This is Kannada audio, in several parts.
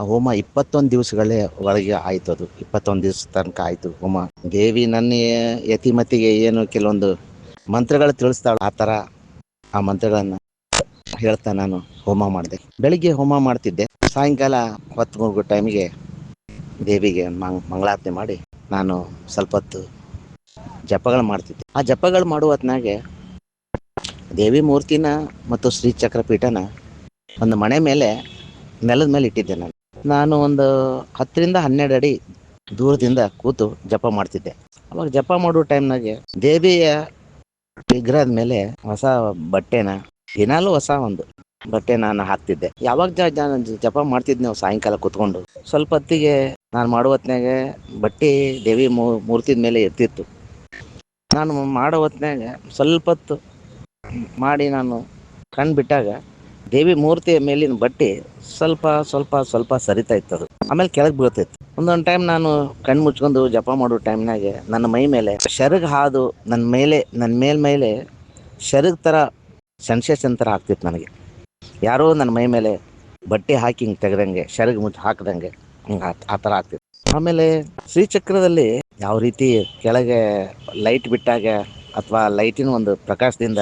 ಆ ಹೋಮ ಇಪ್ಪತ್ತೊಂದು ದಿವಸಗಳೇ ಒಳಗೆ ಆಯ್ತು ಅದು. ಇಪ್ಪತ್ತೊಂದು ದಿವಸ ತನಕ ಆಯ್ತು ಹೋಮ. ದೇವಿ ನನ್ನ ಯತಿಮತಿಗೆ ಏನು ಕೆಲವೊಂದು ಮಂತ್ರಗಳು ತಿಳಿಸ್ತಾಳೆ ಆ ಥರ ಆ ಮಂತ್ರಗಳನ್ನ ಹೇಳ್ತಾ ನಾನು ಹೋಮ ಮಾಡಿದೆ. ಬೆಳಿಗ್ಗೆ ಹೋಮ ಮಾಡ್ತಿದ್ದೆ. ಸಾಯಂಕಾಲ ಹೊತ್ತು ಮೂರು ಟೈಮಿಗೆ ದೇವಿಗೆ ಮಂಗ್, ಮಂಗಳಾರತಿ ಮಾಡಿ ನಾನು ಸ್ವಲ್ಪ ಹೊತ್ತು ಜಪಗಳು ಮಾಡ್ತಿದ್ದೆ. ಆ ಜಪಗಳು ಮಾಡುವ ಹೊತ್ನಾಗೆ ದೇವಿ ಮೂರ್ತಿನ ಮತ್ತು ಶ್ರೀ ಚಕ್ರಪೀಠನ ಒಂದು ಮನೆ ಮೇಲೆ ನೆಲದ ಮೇಲೆ ಇಟ್ಟಿದ್ದೆ ನಾನು. ನಾನು ಒಂದು ಹತ್ತರಿಂದ ಹನ್ನೆರಡು ಅಡಿ ದೂರದಿಂದ ಕೂತು ಜಪ ಮಾಡ್ತಿದ್ದೆ. ಅವಾಗ ಜಪ ಮಾಡೋ ಟೈಮ್ನಾಗೆ ದೇವಿಯ ವಿಗ್ರಹದ ಮೇಲೆ ಹೊಸ ಬಟ್ಟೆನ, ದಿನಾಲೂ ಹೊಸ ಒಂದು ಬಟ್ಟೆ ನಾನು ಹಾಕ್ತಿದ್ದೆ. ಯಾವಾಗ ಜಪ ಮಾಡ್ತಿದ್ದೆ ನಾವು ಸಾಯಂಕಾಲ ಕುತ್ಕೊಂಡು. ಸ್ವಲ್ಪ ಹೊತ್ತಿಗೆ ನಾನು ಮಾಡೋ ಹೊತ್ನಾಗೆ ಬಟ್ಟೆ ದೇವಿ ಮೂರ್ತಿದ ಮೇಲೆ ಇರ್ತಿತ್ತು ನಾನು ಮಾಡೋ ಹೊತ್ನಾಗ ಸ್ವಲ್ಪ ಹೊತ್ತು ಮಾಡಿ ನಾನು ಕಣ್ಣು ಬಿಟ್ಟಾಗ ದೇವಿ ಮೂರ್ತಿಯ ಮೇಲಿನ ಬಟ್ಟೆ ಸ್ವಲ್ಪ ಸ್ವಲ್ಪ ಸ್ವಲ್ಪ ಸರಿತಾ ಇತ್ತು ಅದು ಆಮೇಲೆ ಕೆಳಗೆ ಬೀಳ್ತಿತ್ತು. ಒಂದೊಂದು ಟೈಮ್ ನಾನು ಕಣ್ಣು ಮುಚ್ಕೊಂಡು ಜಪ ಮಾಡೋ ಟೈಮ್ನಾಗೆ ನನ್ನ ಮೈ ಮೇಲೆ ಶರಗ್ ಹಾದು ನನ್ನ ಮೇಲೆ ನನ್ನ ಮೇಲ್ ಮೇಲೆ ಶರಗ್ ಥರ ಸೆನ್ಸೇಷನ್ ಥರ ಆಗ್ತಿತ್ತು ನನಗೆ. ಯಾರೋ ನನ್ನ ಮೈ ಮೇಲೆ ಬಟ್ಟೆ ಹಾಕಿ ಹಿಂಗೆ ತೆಗೆದಂಗೆ, ಶರಗ್ ಮುಚ್ಚಿ ಹಾಕ್ದಂಗೆ ಹಿಂಗೆ ಆ ಥರ ಆಗ್ತಿತ್ತು. ಆಮೇಲೆ ಶ್ರೀಚಕ್ರದಲ್ಲಿ ಯಾವ ರೀತಿ ಕೆಳಗೆ ಲೈಟ್ ಬಿಟ್ಟಾಗ ಅಥವಾ ಲೈಟಿನ ಒಂದು ಪ್ರಕಾಶದಿಂದ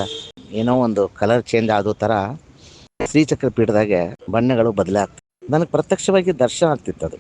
ಏನೋ ಒಂದು ಕಲರ್ ಚೇಂಜ್ ಆದೋ ಥರ ಶ್ರೀಚಕ್ರ ಪೀಠದಾಗೆ ಬಣ್ಣಗಳು ಬದಲಾಗ್ತವೆ. ನನಗೆ ಪ್ರತ್ಯಕ್ಷವಾಗಿ ದರ್ಶನ ಆಗ್ತಿತ್ತು ಅದು.